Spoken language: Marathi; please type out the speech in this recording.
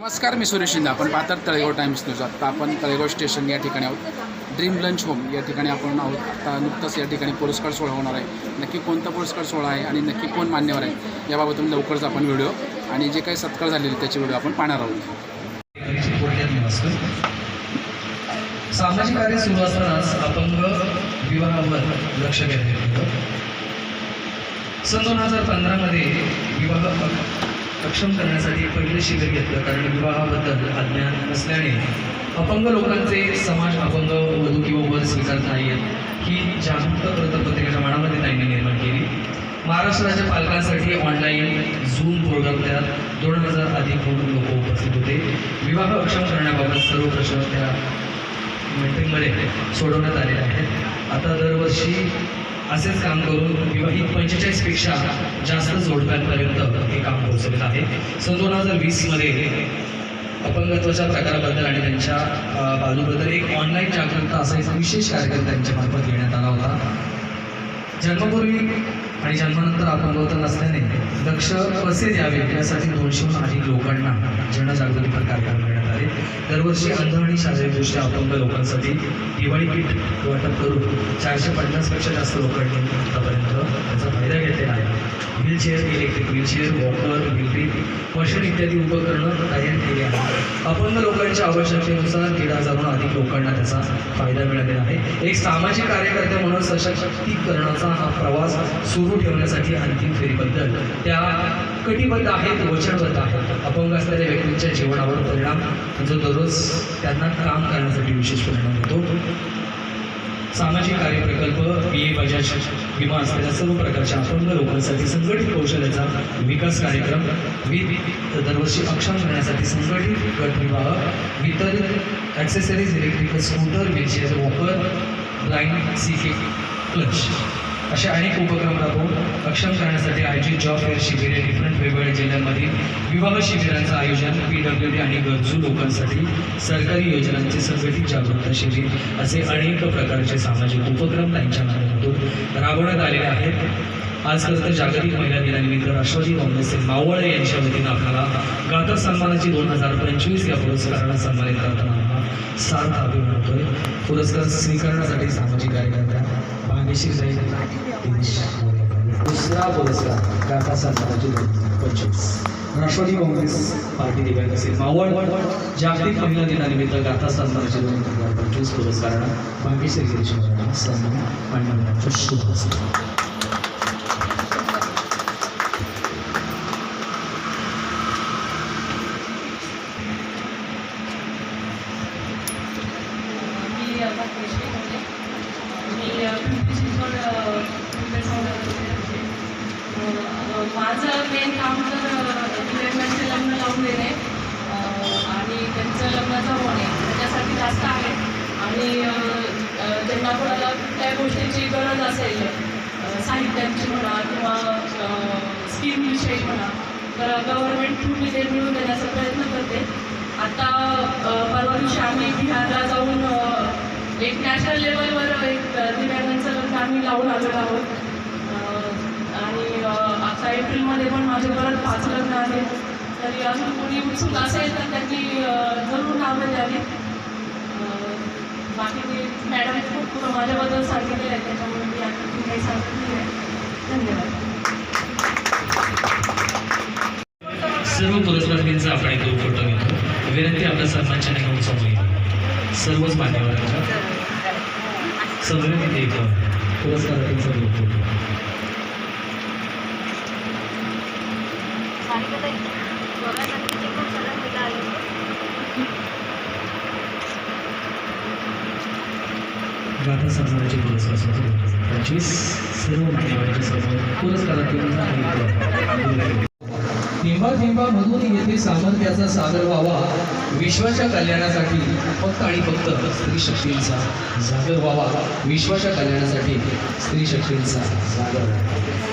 नमस्कार मी सुरेश शिंदे. आपण पाहतात तळेगाव टाइम्स न्यूज. आत्ता आपण तळेगाव स्टेशन या ठिकाणी आहोत. ड्रीम लंच होम या ठिकाणी आपण आहोत. आता नुकताच या ठिकाणी पुरस्कार सोहळा होणार आहे. नक्की कोणता पुरस्कार सोहळा आहे आणि नक्की कोण मान्यवर आहे याबाबत लवकरच आपण व्हिडिओ आणि जे काही सत्कार झालेले त्याचे व्हिडिओ आपण पाहणार आहोत. सामाजिक कार्य सुरू असतानाच अपंग विवाहावर लक्ष केंद्रित होतं सन दोन हजार पंधरामध्ये विवाह सक्षम करण्यासाठी पहिले शिबिर घेतलं. कारण विवाहाबद्दल अज्ञान नसल्याने अपंग लोकांचे समाज अपंग वधू किंवा वर स्वीकारत नाहीत ही जागरूकता वृत्तपत्रिकेच्या मनामध्ये त्यांनी निर्माण केली. महाराष्ट्र राज्य पालकांसाठी ऑनलाईन झूम प्रोग्राम त्यात दोन हजार अधिक लोक उपस्थित होते. विवाह अक्षम करण्याबाबत सर्व प्रश्न त्या मीटिंगमध्ये सोडवण्यात आलेले आहेत. आता दरवर्षी असेच काम करून विवाहित पंचेचाळीसपेक्षा जास्त जोडप्यांपर्यंत हे काम पोहोचलेलं आहे. सन दोन हजार वीसमध्ये अपंगत्वाच्या प्रकाराबद्दल आणि त्यांच्या बाजूबद्दल एक ऑनलाईन जागरूकता असा एक विशेष कार्यक्रम त्यांच्या मार्फत घेण्यात आला होता. जन्मापूर्वी आणि जन्मानंतर अपंगत्व नसल्याने लक्ष कसे द्यावे यासाठी दोनशेहून अधिक लोकांना जनजागृतीपर कार्यक्रम घेण्यात आले. दरवर्षी अंध आणि शारीरिकदृष्ट्या अपंग लोकांसाठी दिवाळी किट वाटप करून चारशे पन्नासपेक्षा जास्त लोकांनी आतापर्यंत त्याचा फायदा घेतलेला आहे. Wheelchair electric wheelchair walker wheel machine इत्यादी उपकरणं तयार केली आहेत. अपंग लोकांच्या आवश्यकतेनुसार क्रीडा जाऊन अधिक लोकांना त्याचा फायदा मिळालेला आहे. एक सामाजिक कार्यकर्ते म्हणून सशक्तीकरणाचा हा प्रवास सुरू ठेवण्यासाठी अंतिम फेरीबद्दल. त्या कटिबद्ध आहेत वचनबद्ध आहेत. अपंग असलेल्या व्यक्तींच्या जीवनावर परिणाम जो दररोज त्यांना काम करण्यासाठी विशेष परिणाम होतो. सामाजिक कार्य प्रकल्प बी ए बजाज विमा असलेल्या सर्व प्रकारच्या अपंग लोकांसाठी संघटित कौशल्याचा विकास कार्यक्रम विविध दरवर्षी अक्षम करण्यासाठी संघटित गट विवाह वितरित accessories electrical scooter wheelchair walker blind C के क्लच असे अनेक उपक्रम राबवून अक्षम करण्यासाठी आयोजित जॉब फेअर शिबिरे डिफरंट वेगवेगळ्या जिल्ह्यांमधील विवाह शिबिरांचं आयोजन पी डब्ल्यू डी आणि गरजू लोकांसाठी सरकारी योजनांचे संघटित जागरूकता शिबिर असे अनेक प्रकारचे सामाजिक उपक्रम त्यांच्या माध्यमातून राबवण्यात आलेले आहेत. आजकाल तर जागतिक महिला दिनानिमित्त राष्ट्रवादी काँग्रेसचे मावळे यांच्या वतीनं आपल्याला गाथा सन्मानाची दोन हजार पंचवीस या पुरस्काराला सन्मानित करताना सार्थ अभिमान होतोय पुरस्कार स्वीकारण्यासाठी सामाजिक कार्यकर्त्या बेसिक जाईल दुसरा पुरस्कार गाथा सन्मानाची पंचवीस. राष्ट्रवादी काँग्रेस पार्टी दिवाळी असेल. मावळ जागतिक महिला दिनानिमित्त गाथा सन्मानाची दोन हजार पंचवीस पुरस्कारांना भाग्यश्री गिरीश मोरे सन्मान मान्यवरांच्या शुभ असतील मी माझं काम तर दिव्यांगांचे लग्न लावून देणे. आणि त्यांचं लग्नाचं होणे त्याच्यासाठी जास्त आहे. आणि अं, अं, त्यांना कोणाला कुठल्या गोष्टीची गरज असेल अं, साहित्यांची म्हणा किंवा स्कीमविषयी म्हणा तर गव्हर्नमेंट थ्रू मी ते मिळवून देण्याचा प्रयत्न करते. आता अ, परवा दिवशी आम्ही बिहारला जाऊन एक नॅशनल लेवलवर एक अ, दिव्यांगांचं लग्न आम्ही लावून आलेलो आहोत. एप्रिलमध्ये पण माझे परत पाच लग्न आहे तरी अजून कोणी उत्सुक असेल तर त्यांनी जरूर नावं द्यावी. बाकी ते मॅडम खूप माझ्याबद्दल सांगितले आहे त्याच्यामुळे मी आता काही सांगत नाही आहे. धन्यवाद. सर्व पुरस्कारांचा आपण एक फोटो घेतो. विनंती आपल्या सर्वांच्या निघून समोर सर्वच मान्यवरांच्या समोर एक पुरस्कारांचा ग्रुप फोटो गाथा सन्मानाचे पुरस्कार समोर पंचवीस सर्व मान्यवरांच्या समोर पुरस्कारातील थेंबा मधून येथे सामर्थ्याचा सागर व्हावा. विश्वाच्या कल्याणासाठी फक्त आणि फक्त स्त्री शक्तींचा जागर व्हावा. विश्वाच्या कल्याणासाठी स्त्री शक्तींचा जागर व्हावा.